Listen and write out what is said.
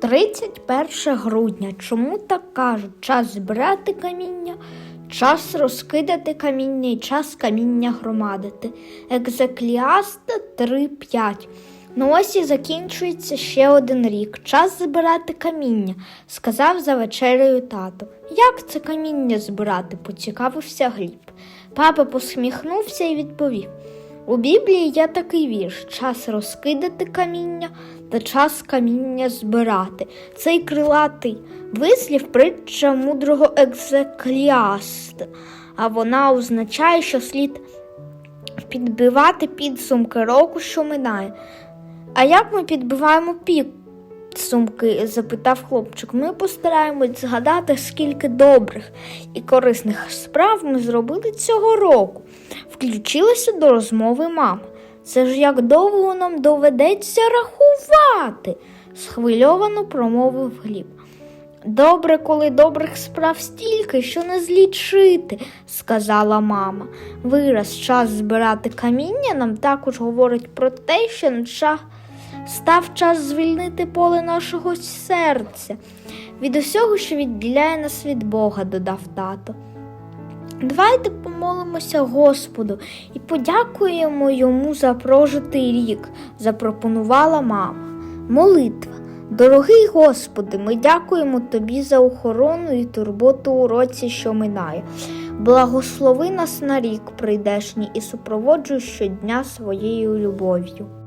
31 грудня. Чому так кажуть? Час збирати каміння, час розкидати каміння і час каміння громадити. Екзекліаста 3.5. Ну ось і закінчується ще один рік. Час збирати каміння, сказав за вечерею тато. Як це каміння збирати? поцікавився Гліб. Папа посміхнувся і відповів. У Біблії є такий вірш час розкидати каміння та час каміння збирати. Цей крилатий вислів притча мудрого екзекліаста, а вона означає, що слід підбивати підсумки року, що минає. А як ми підбиваємо підсумки? запитав хлопчик. Ми постараємось згадати, скільки добрих і корисних справ ми зробили цього року. Включилася до розмови мама. Це ж як довго нам доведеться рахувати, схвильовано промовив Гліб. Добре, коли добрих справ стільки, що не злічити, сказала мама. Вираз час збирати каміння нам також говорить про те, що став час звільнити поле нашого серця від усього, що відділяє нас від Бога, додав тато. Давайте помолимося Господу і подякуємо йому за прожитий рік, запропонувала мама. Молитва. Дорогий Господи, ми дякуємо Тобі за охорону і турботу у році, що минає. Благослови нас на рік прийдешній і супроводжуй щодня своєю любов'ю.